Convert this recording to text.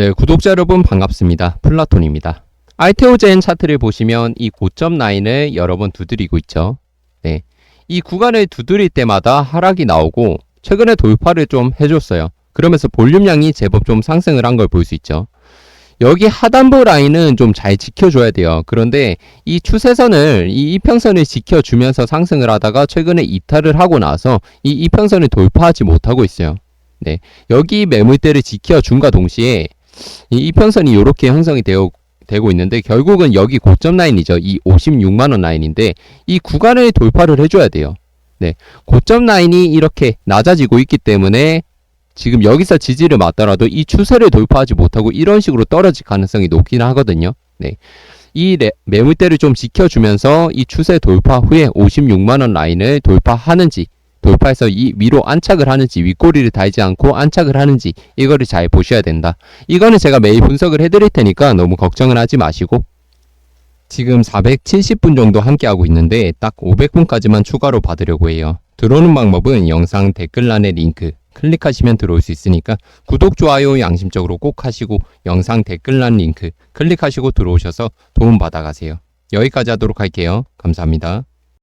네, 구독자 여러분 반갑습니다. 플라톤입니다. 알테오젠 차트를 보시면 이 고점 라인을 여러 번 두드리고 있죠. 네. 이 구간을 두드릴 때마다 하락이 나오고 최근에 돌파를 좀 해줬어요. 그러면서 볼륨량이 제법 좀 상승을 한 걸 볼 수 있죠. 여기 하단부 라인은 좀 잘 지켜줘야 돼요. 그런데 이 추세선을 이 이평선을 지켜주면서 상승을 하다가 최근에 이탈을 하고 나서 이 이평선을 돌파하지 못하고 있어요. 네. 여기 매물대를 지켜준과 동시에 이 이평선이 이렇게 형성이 되어 되고 있는데 결국은 여기 고점 라인이죠. 이 56만 원 라인인데 이 구간을 돌파를 해줘야 돼요. 네, 고점 라인이 이렇게 낮아지고 있기 때문에 지금 여기서 지지를 맞더라도 이 추세를 돌파하지 못하고 이런 식으로 떨어질 가능성이 높긴 하거든요. 네, 이 레- 매물대를 좀 지켜주면서 이 추세 돌파 후에 56만 원 라인을 돌파하는지 돌파해서 이 위로 안착을 하는지 윗꼬리를 달지 않고 안착을 하는지 이거를 잘 보셔야 된다. 이거는 제가 매일 분석을 해드릴 테니까 너무 걱정을 하지 마시고 지금 470분 정도 함께하고 있는데 딱 500분까지만 추가로 받으려고 해요. 들어오는 방법은 영상 댓글란의 링크 클릭하시면 들어올 수 있으니까 구독, 좋아요 양심적으로 꼭 하시고 영상 댓글란 링크 클릭하시고 들어오셔서 도움 받아 가세요. 여기까지 하도록 할게요. 감사합니다.